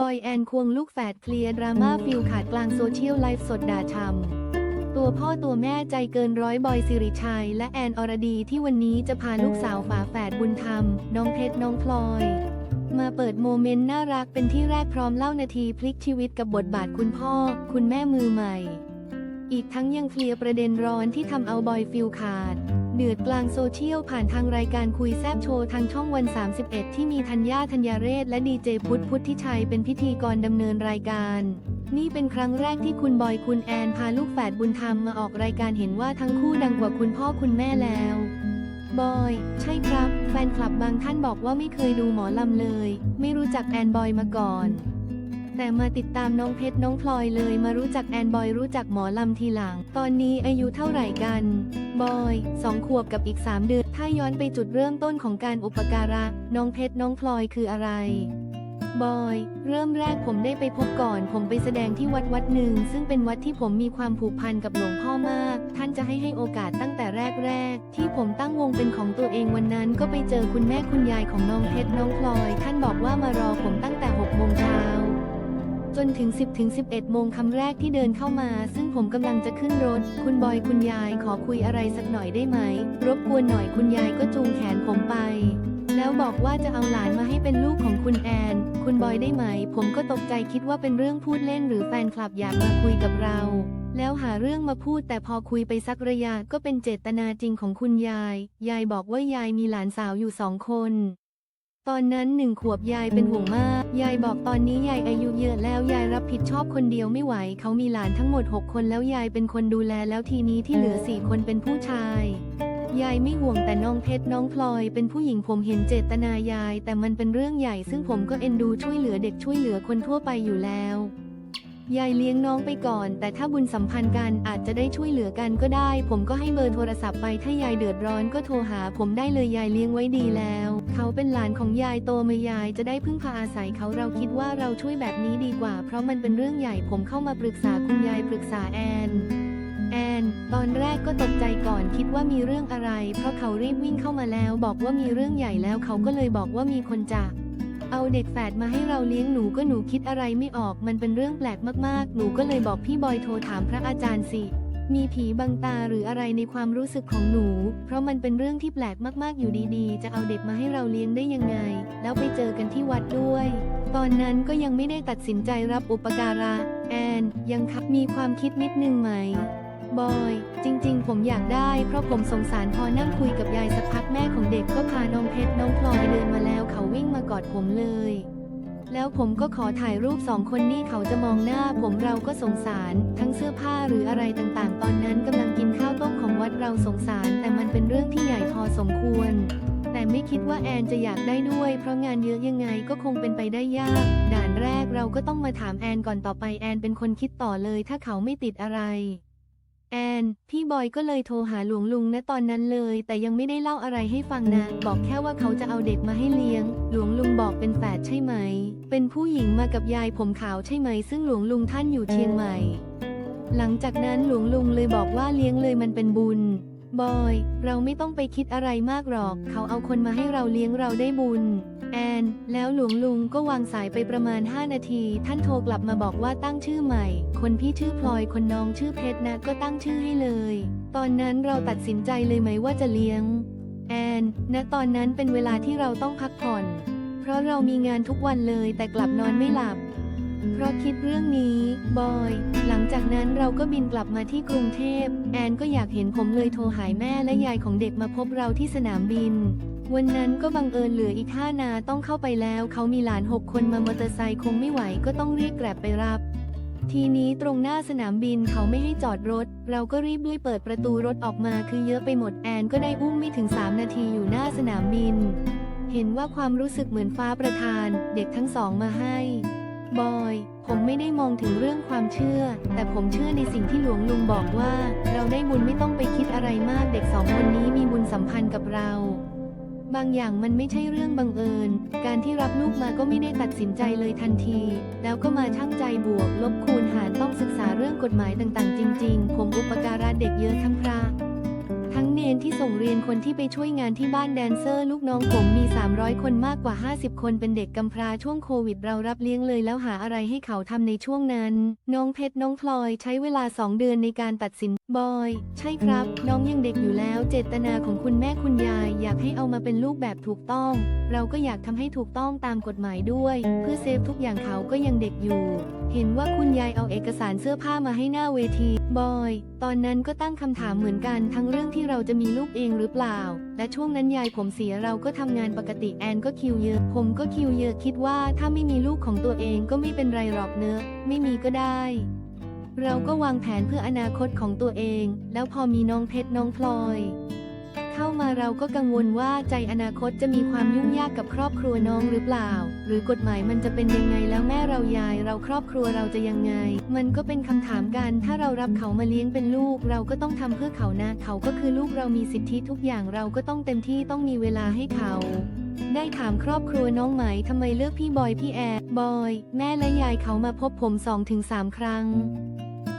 บอยแอนควงลูกแฝดเคลียร์ดราม่าฟิลขาดกลางโซเชียลไลฟ์สดด่าชำตัวพ่อตัวแม่ใจเกินร้อยบอยสิริชัย และแอนอรดีที่วันนี้จะพาลูกสาวฝาแฝดบุญธรรม น้องเพชรน้องพลอย มาเปิดโมเมนต์น่ารักเป็นที่แรกพร้อมเล่านาทีพลิกชีวิตกับบทบาทคุณพ่อ คุณแม่มือใหม่ อีกทั้งยังเคลียร์ประเด็นร้อนที่ทำเอาบอยฟิลขาด เดือดกลางโซเชียลผ่านทางรายการคุยแซบโชว์ทางช่องวัน 31 ที่มีธัญญาธัญญาเรศและดีเจพุทธพุทธิชัยเป็นพิธีกรดำเนินรายการ นี่เป็นครั้งแรกที่คุณบอยคุณแอนพาลูกแฝดบุญธรรมมาออกรายการเห็นว่าทั้งคู่ดังกว่าคุณพ่อคุณแม่แล้ว บอย ใช่ครับ แฟนคลับบางท่านบอกว่าไม่เคยดูหมอลำเลย ไม่รู้จักแอนบอยมาก่อน แต่มาติดตามน้องเพชรน้องพลอยเลยมารู้จักแอนบอยรู้จักหมอลำทีหลัง ตอนนี้อายุเท่าไหร่กัน บอยสองขวบกับอีก 3 เดือน ถ้าย้อนไปจุดเริ่มต้นของการอุปการะ น้องเพชรน้องพลอยคืออะไรบอย เริ่มแรกผมได้ไปพบก่อน ผมไปแสดงที่วัดวัดหนึ่ง ซึ่งเป็นวัดที่ผมมีความผูกพันกับหลวงพ่อมาก ท่านจะให้ให้โอกาสตั้งแต่แรกแรก ที่ผมตั้งวงเป็นของตัวเองวันนั้น ก็ไปเจอคุณแม่คุณยายของน้องเพชรน้องพลอย ท่านบอกว่ามารอผมตั้งแต่6โมงเช้า จนถึง 10ถึง11 โมงคำแรกที่เดินเข้ามา ซึ่งผมกำลังจะขึ้นรถ คุณบอยคุณยายขอคุยอะไรสักหน่อยได้ไหม รบกวนหน่อยคุณยายก็จูงแขนผมไป แล้วบอกว่าจะเอาหลานมาให้เป็นลูกของคุณแอน คุณบอยได้ไหม ผมก็ตกใจคิดว่าเป็นเรื่องพูดเล่นหรือแฟนคลับอยากมาคุยกับเรา แล้วหาเรื่องมาพูดแต่พอคุยไปสักระยะก็เป็นเจตนาจริงของคุณยาย ยายบอกว่ายายมีหลานสาวอยู่สองคน ตอนนั้นหนึ่งขวบยายเป็นห่วงมาก ยายบอกตอนนี้ยายอายุเยอะแล้วยายรับผิดชอบคนเดียวไม่ไหว เขามีหลานทั้งหมด 6 คนแล้วยายเป็นคนดูแลแล้วทีนี้ที่เหลือสี่คนเป็นผู้ชาย ยายไม่ห่วงแต่น้องเพชรน้องพลอย เป็นผู้หญิงผมเห็นเจตนายาย แต่มันเป็นเรื่องใหญ่ ซึ่งผมก็เอ็นดูช่วยเหลือเด็กช่วยเหลือคนทั่วไปอยู่แล้ว ยายเลี้ยงน้องไปก่อน แต่ถ้าบุญสัมพันธ์กันอาจจะได้ช่วยเหลือกันก็ได้ ผมก็ให้เบอร์โทรศัพท์ไปถ้ายายเดือดร้อนก็โทรหา ผมได้เลยยายเลี้ยงไว้ดีแล้ว เขาเป็นหลานของยายโตมายายจะได้พึ่งพาอาศัยเขาเราคิดว่าเราช่วยแบบนี้ดีกว่า เพราะมันเป็นเรื่องใหญ่ผมเข้ามาปรึกษาคุณยายปรึกษาแอนแอนตอนแรกก็ตกใจก่อนคิดว่ามีเรื่องอะไร เพราะเขารีบวิ่งเข้ามาแล้วบอกว่ามีเรื่องใหญ่แล้วเขาก็เลยบอกว่ามีคนจาเอาเด็กแฝดมาให้เราเลี้ยงหนูก็หนูคิดอะไรไม่ออกมันเป็นเรื่องแปลกมากๆ หนูก็เลยบอกพี่บอยโทรถามพระอาจารย์สิ มีผีบังตาหรืออะไรในความรู้สึกของหนู เพราะมันเป็นเรื่องที่แปลกมากๆอยู่ดีๆ จะเอาเด็กมาให้เราเลี้ยงได้ยังไง แล้วไปเจอกันที่วัดด้วย ตอนนั้นก็ยังไม่ได้ตัดสินใจรับอุปการะ แอน ยังคับมีความคิดนิดนึงไหม บอย จริงๆ ผมอยากได้ เพราะผมสงสารพอนั่งคุยกับยายสักพักแม่ของเด็กก็พาน้องเพชรน้องพลอยเดินมาแล้วเขาวิ่งมากอดผมเลย แล้วผมก็ขอถ่ายรูปสองคนนี่เขาจะมองหน้า ผมเราก็สงสาร ทั้งเสื้อผ้าหรืออะไรต่างๆ ตอนนั้นกำลังกินข้าวต้มของวัดเราสงสาร แต่มันเป็นเรื่องที่ใหญ่พอสมควร แต่ไม่คิดว่าแอนจะอยากได้ด้วย เพราะงานเยอะยังไงก็คงเป็นไปได้ยาก ด่านแรกเราก็ต้องมาถามแอนก่อนต่อไปแอนเป็นคนคิดต่อเลย ถ้าเขาไม่ติดอะไร แอน พี่บอยก็เลยโทรหาหลวงลุงนะตอนนั้นเลย แต่ยังไม่ได้เล่าอะไรให้ฟังนะ บอกแค่ว่าเขาจะเอาเด็กมาให้เลี้ยง หลวงลุงบอกเป็นแฝดใช่ไหม เป็นผู้หญิงมากับยายผมขาวใช่ไหม ซึ่งหลวงลุงท่านอยู่เชียงใหม่ หลังจากนั้นหลวงลุงเลยบอกว่าเลี้ยงเลยมันเป็นบุญ บอย เราไม่ต้องไปคิดอะไรมากหรอก เขาเอาคนมาให้เราเลี้ยงเราได้บุญ แอน แล้วหลวงลุงก็วางสายไปประมาณ 5 นาที ท่านโทรกลับมาบอกว่าตั้งชื่อใหม่ คนพี่ชื่อพลอยคนน้องชื่อเพชรนะก็ตั้งชื่อให้เลย ตอนนั้นเราตัดสินใจเลยไหมว่าจะเลี้ยง แอนณตอนนั้นเป็นเวลาที่เราต้องพักผ่อน เพราะเรามีงานทุกวันเลยแต่กลับนอนไม่หลับ เพราะคิดเรื่องนี้ บอย หลังจากนั้นเราก็บินกลับมาที่กรุงเทพ แอนก็อยากเห็นผมเลยโทรหายแม่และยายของเด็กมาพบเราที่สนามบิน วันนั้นก็บังเอิญเหลืออีกห้านาต้องเข้าไปแล้ว เขามีหลานหกคนมามอเตอร์ไซค์คงไม่ไหวก็ต้องเรียกแกร็บไปรับทีนี้ตรงหน้าสนามบินเขาไม่ให้จอดรถ เราก็รีบด้วยเปิดประตูรถออกมาคือเยอะไปหมดแอนก็ได้อุ้มไม่ถึง 3 นาทีอยู่หน้าสนามบิน เห็นว่าความรู้สึกเหมือนฟ้าประทาน เด็กทั้งสองมาให้ บอย ผมไม่ได้มองถึงเรื่องความเชื่อ แต่ผมเชื่อในสิ่งที่หลวงลุงบอกว่า เราได้บุญไม่ต้องไปคิดอะไรมากเด็กสองคนนี้มีบุญสัมพันธ์กับเราบางอย่างมันไม่ใช่เรื่องบังเอิญ การที่รับลูกมาก็ไม่ได้ตัดสินใจเลยทันที แล้วก็มาช่างใจบวก ลบคูณหารต้องศึกษาเรื่องกฎหมายต่างๆ จริง ๆ ผมอุปการะเด็กเยอะทั้งพระ นนที่ส่งเรียนคนที่ไปช่วยงานที่บ้านแดนเซอร์ลูกน้องผมมี 300 คนมากกว่า 50 คนเป็นเด็กกำพร้าช่วงโควิดเรารับเลี้ยงเลยแล้วหาอะไรให้เขาทำในช่วงนั้น น้องเพชรน้องพลอยใช้เวลา 2 เดือนในการตัดสิน บอย ใช่ครับ น้องยังเด็กอยู่แล้ว เจตนาของคุณแม่คุณยาย อยากให้เอามาเป็นลูกแบบถูกต้อง เราก็อยากทำให้ถูกต้องตามกฎหมายด้วย เพื่อเซฟทุกอย่างเขาก็ยังเด็กอยู่ เห็นว่าคุณยายเอาเอกสารเสื้อผ้ามาให้หน้าเวที บอย ตอนนั้นก็ตั้งคำถามเหมือนกัน ทั้งเรื่องที่เราจะมีลูกเองหรือเปล่า และช่วงนั้นยายผมเสียเราก็ทำงานปกติแอนก็คิวเยอะ ผมก็คิวเยอะคิดว่าถ้าไม่มีลูกของตัวเองก็ไม่เป็นไรหรอกเนอะไม่มีก็ได้ เราก็วางแผนเพื่ออนาคตของตัวเอง แล้วพอมีน้องเพชรน้องพลอย เข้ามาเราก็กังวลว่าใจอนาคตจะมีความยุ่งยากกับครอบครัวน้องหรือเปล่า หรือกฎหมายมันจะเป็นยังไงแล้วแม่เรายายเราครอบครัวเราจะยังไง มันก็เป็นคำถามกันถ้าเรารับเขามาเลี้ยงเป็นลูก เราก็ต้องทำเพื่อเขานะเขาก็คือลูกเรามีสิทธิทุกอย่างเราก็ต้องเต็มที่ต้องมีเวลาให้เขาได้ถามครอบครัวน้องไหมทำไมเลือกพี่บอยพี่แอร์บอย แม่และยายเขามาพบผม2-3ถึงครั้ง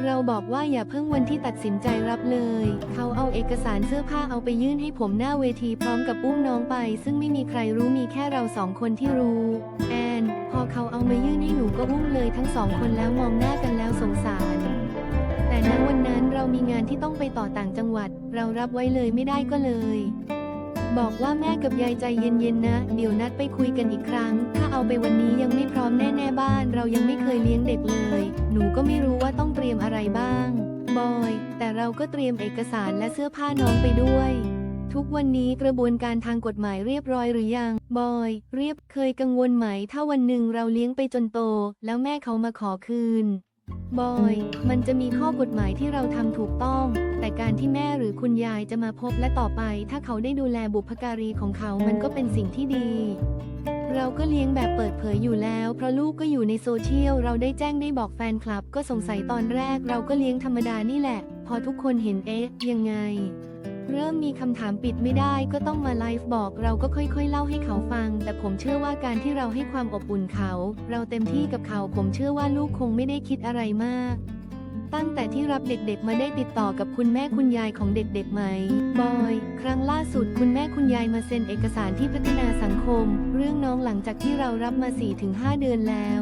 เราบอกว่าอย่าเพิ่งวันที่ตัดสินใจรับเลย เขาเอาเอกสารเสื้อผ้าเอาไปยื่นให้ผมหน้าเวทีพร้อมกับอุ้มน้องไป ซึ่งไม่มีใครรู้มีแค่เราสองคนที่รู้ แอน พอเขาเอามายื่นให้หนูก็อุ้มเลยทั้งสองคนแล้วมองหน้ากันแล้วสงสาร แต่ณวันนั้นเรามีงานที่ต้องไปต่อต่างจังหวัด เรารับไว้เลยไม่ได้ก็เลย บอกว่าแม่กับยายใจเย็นๆนะ เดี๋ยวนัดไปคุยกันอีกครั้ง ถ้าเอาไปวันนี้ยังไม่พร้อมแน่ๆบ้าน เรายังไม่เคยเลี้ยงเด็กเลย หนูก็ไม่รู้ว่าต้องเตรียมอะไรบ้าง บอย แต่เราก็เตรียมเอกสารและเสื้อผ้าน้องไปด้วยทุกวันนี้กระบวนการทางกฎหมายเรียบร้อยหรือยัง บอย เรียบเคยกังวลไหม ถ้าวันหนึ่งเราเลี้ยงไปจนโต แล้วแม่เขามาขอคืน บอย มันจะมีข้อกฎหมายที่เราทำถูกต้อง แต่การที่แม่หรือคุณยายจะมาพบและต่อไป ถ้าเขาได้ดูแลบุพการีของเขา มันก็เป็นสิ่งที่ดี เราก็เลี้ยงแบบเปิดเผยอยู่แล้ว เพราะลูกก็อยู่ในโซเชียล เราได้แจ้งได้บอกแฟนคลับ ก็สงสัยตอนแรก เราก็เลี้ยงธรรมดานี่แหละ พอทุกคนเห็นเอ๊ะ ยังไง เริ่มมีคำถามปิดไม่ได้ก็ต้องมาไลฟ์บอกเราก็ค่อยๆ เล่าให้เขาฟัง แต่ผมเชื่อว่าการที่เราให้ความอบอุ่นเขา เราเต็มที่กับเขาผมเชื่อว่าลูกคงไม่ได้คิดอะไรมาก ตั้งแต่ที่รับเด็กๆ มาได้ติดต่อกับคุณแม่คุณยายของเด็กๆไหมบอย ครั้งล่าสุดคุณแม่คุณยายมาเซ็นเอกสารที่พัฒนาสังคม เรื่องน้องหลังจากที่เรารับมา 4-5 เดือนแล้ว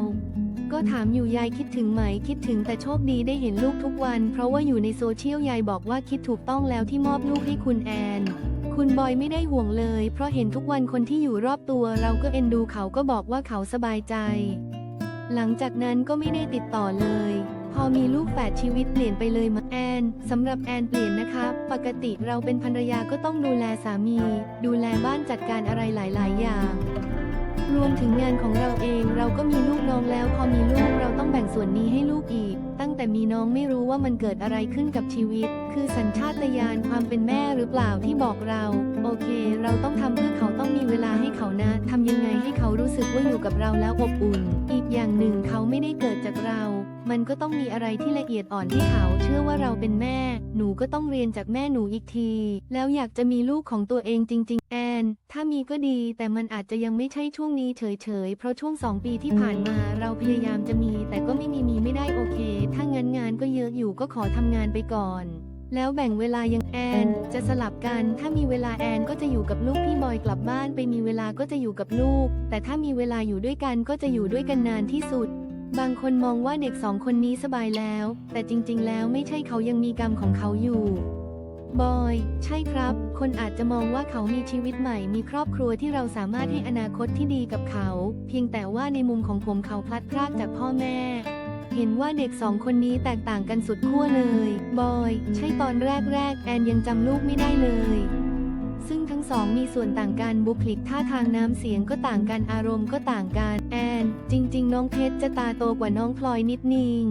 ก็ถามอยู่ยายคิดถึงไหมคิดถึงแต่โชคดีได้เห็นลูกทุกวัน เพราะว่าอยู่ในโซเชียลยายบอกว่าคิดถูกต้องแล้วที่มอบลูกให้คุณแอน คุณบอยไม่ได้ห่วงเลย เพราะเห็นทุกวันคนที่อยู่รอบตัว เราก็เอ็นดูเขาก็บอกว่าเขาสบายใจ หลังจากนั้นก็ไม่ได้ติดต่อเลยพอมีลูกแฝดชีวิตเปลี่ยนไปเลยมาแอนสำหรับแอนเปลี่ยนนะคะปกติเราเป็นภรรยาก็ต้องดูแลสามี ดูแลบ้านจัดการอะไรหลาย ๆ อย่าง รวมถึงงานของเราเองเราก็มีลูกน้องแล้วพอมีลูกเราต้องแบ่งส่วนนี้ให้ลูกอีก ตั้งแต่มีน้องไม่รู้ว่ามันเกิดอะไรขึ้นกับชีวิต คือสัญชาตญาณความเป็นแม่หรือเปล่าที่บอกเรา โอเค เราต้องทำเพื่อเขาต้องมีเวลาให้เขานะทำยังไงให้เขารู้สึกว่าอยู่กับเราแล้วอบอุ่น อีกอย่างหนึ่งเขาไม่ได้เกิดจากเรา มันก็ต้องมีอะไรที่ละเอียดอ่อนให้เขาเชื่อว่าเราเป็นแม่ หนูก็ต้องเรียนจากแม่หนูอีกที แล้วอยากจะมีลูกของตัวเองจริง ๆ แอน ถ้ามีก็ดี แต่มันอาจจะยังไม่ใช่ช่วงนี้เฉยๆ เพราะช่วงสองปีที่ผ่านมาเราพยายามจะมี แต่ก็ไม่มีมีไม่ได้โอเค ถ้างั้นงานก็เยอะอยู่ก็ขอทำงานไปก่อนแล้วแบ่งเวลายังแอน จะสลับกัน ถ้ามีเวลาแอนก็จะอยู่กับลูกพี่บอยกลับบ้านไปมีเวลาก็จะอยู่กับลูก แต่ถ้ามีเวลาอยู่ด้วยกันก็จะอยู่ด้วยกันนานที่สุด บางคนมองว่าเด็กสองคนนี้สบายแล้ว แต่จริงๆ แล้วไม่ใช่เขายังมีกรรมของเขาอยู่ บอย ใช่ครับ คนอาจจะมองว่าเขามีชีวิตใหม่ มีครอบครัวที่เราสามารถให้อนาคตที่ดีกับเขา เพียงแต่ว่าในมุมของผมเขาพลัดพรากจากพ่อแม่ เห็นว่าเด็กสองคนนี้แตกต่างกันสุดขั้วเลย บอย ใช่ตอนแรกๆ แอนยังจำลูกไม่ได้เลย ซึ่งทั้งสองมีส่วนต่างกันบุคลิกท่าทางน้ำเสียงก็ต่างกันอารมณ์ก็ต่างกัน แอน จริง ๆ น้องเพชรจะตาโตกว่าน้องพลอยนิดนึง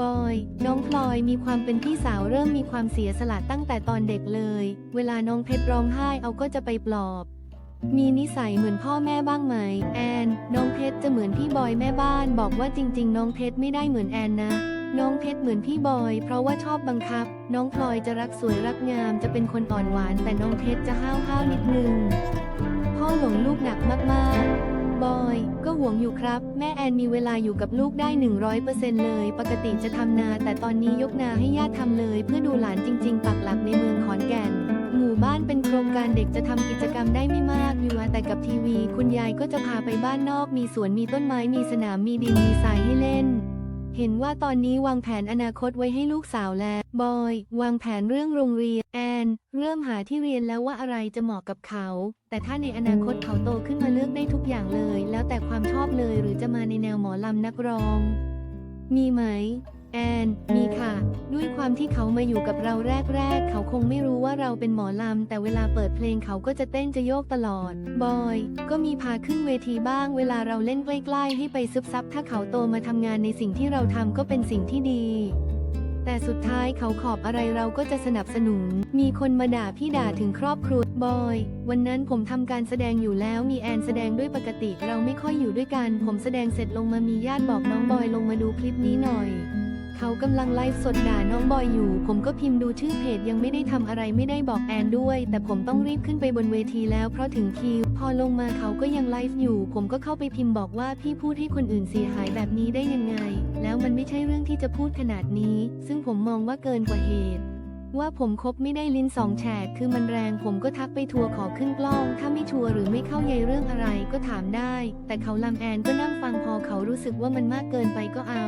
บอย น้องพลอยมีความเป็นพี่สาวเริ่มมีความเสียสละตั้งแต่ตอนเด็กเลย เวลาน้องเพชรร้องไห้เอาก็จะไปปลอบ มีนิสัยเหมือนพ่อแม่บ้างไหม แอน น้องเพชรจะเหมือนพี่บอยแม่บ้าน บอกว่าจริง ๆ น้องเพชรไม่ได้เหมือนแอนนะ น้องเพชรเหมือนพี่บอย เพราะว่าชอบบังคับ น้องพลอยจะรักสวยรักงามจะเป็นคนอ่อนหวาน แต่น้องเพชรจะห้าวห้าวนิดนึง พ่อหลงลูกหนักมากๆ บอย ก็ห่วงอยู่ครับ แม่แอนมีเวลาอยู่กับลูกได้ 100%เลย ปกติจะทำนา แต่ตอนนี้ยกนาให้ญาติทำเลย เพื่อดูหลานจริง ๆ ปักหลักในเมืองขอนแก่น หมู่บ้านเป็นโครงการเด็กจะทำกิจกรรมได้ไม่มากอยู่แต่กับทีวี คุณยายก็จะพาไปบ้านนอก มีสวนมีต้นไม้มีสนามมีดินมีทรายให้เล่น เห็นว่าตอนนี้วางแผนอนาคตไว้ให้ลูกสาวแล้ว บอย วางแผนเรื่องโรงเรียน แอน เริ่มหาที่เรียนแล้วว่าอะไรจะเหมาะกับเขา แต่ถ้าในอนาคตเขาโตขึ้นมาเลือกได้ทุกอย่างเลย แล้วแต่ความชอบเลยหรือจะมาในแนวหมอลำนักร้อง มีไหม แอน มีค่ะ ด้วยความที่เขามาอยู่กับเราแรกๆ เขาคงไม่รู้ว่าเราเป็นหมอลำ แต่เวลาเปิดเพลงเขาก็จะเต้นจะโยกตลอด บอย ก็มีพาขึ้นเวทีบ้าง เวลาเราเล่นใกล้ๆ ให้ไปซึบซับ ถ้าเขาโตมาทำงานในสิ่งที่เราทำก็เป็นสิ่งที่ดี แต่สุดท้ายเขาขอบอะไรเราก็จะสนับสนุน มีคนมาด่าพี่ด่าถึงครอบครัว บอย วันนั้นผมทำการแสดงอยู่แล้ว มีแอนแสดงด้วยปกติ เราไม่ค่อยอยู่ด้วยกัน ผมแสดงเสร็จลงมามีญาติบอกน้องบอยลงมาดูคลิปนี้หน่อย เขากำลังไลฟ์สดด่าน้องบอยอยู่ ผมก็พิมพ์ดูชื่อเพจยังไม่ได้ทำอะไรไม่ได้บอกแอนด้วย แต่ผมต้องรีบขึ้นไปบนเวทีแล้วเพราะถึงคิว พอลงมาเขาก็ยังไลฟ์อยู่ ผมก็เข้าไปพิมพ์บอกว่าพี่พูดให้คนอื่นเสียหายแบบนี้ได้ยังไง แล้วมันไม่ใช่เรื่องที่จะพูดขนาดนี้ ซึ่งผมมองว่าเกินกว่าเหตุว่าผมคบไม่ได้ลิ้นสองแฉกคือมันแรงผมก็ทักไปทัวร์ขอขึ้นกล้อง ถ้าไม่ชัวร์หรือไม่เข้าใจเรื่องอะไรก็ถามได้ แต่เขาลำแอนก็นั่งฟังพอเขารู้สึกว่ามันมากเกินไปก็เอา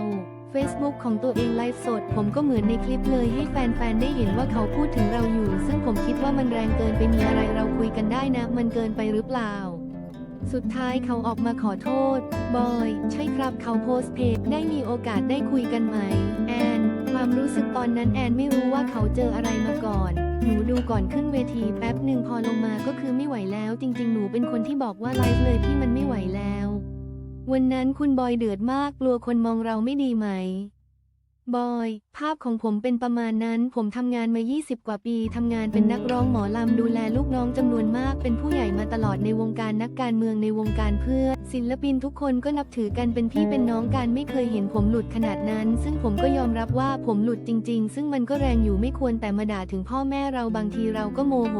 Facebook ของตัวเองไลฟ์สด ผมก็เหมือนในคลิปเลยให้แฟนๆ ได้เห็นว่าเขาพูดถึงเราอยู่ ซึ่งผมคิดว่ามันแรงเกินไปมีอะไรเราคุยกันได้นะ มันเกินไปหรือเปล่า สุดท้ายเขาออกมาขอโทษ บอย ใช่ครับเขาโพสเพจได้มีโอกาสได้คุยกันไหม แอน ความรู้สึกตอนนั้นแอนไม่รู้ว่าเขาเจออะไรมาก่อนหนูดูก่อนขึ้นเวทีแป๊บหนึ่งพอลงมาก็คือไม่ไหวแล้ว จริง ๆ หนูเป็นคนที่บอกว่าไลฟ์เลยพี่มันไม่ไหวแล้ว วันนั้นคุณบอยเดือดมากกลัวคนมองเราไม่ดีไหม บอย ภาพของผมเป็นประมาณนั้น ผมทำงานมา 20 กว่าปีทำงานเป็นนักร้องหมอลำดูแลลูกน้องจำนวนมาก เป็นผู้ใหญ่มาตลอดในวงการนักการเมืองในวงการเพื่อ ศิลปินทุกคนก็นับถือกันเป็นพี่เป็นน้องกันไม่เคยเห็นผมหลุดขนาดนั้น ซึ่งผมก็ยอมรับว่าผมหลุดจริง ๆ ซึ่งมันก็แรงอยู่ไม่ควรแต่มาด่าถึงพ่อแม่เราบางทีเราก็โมโห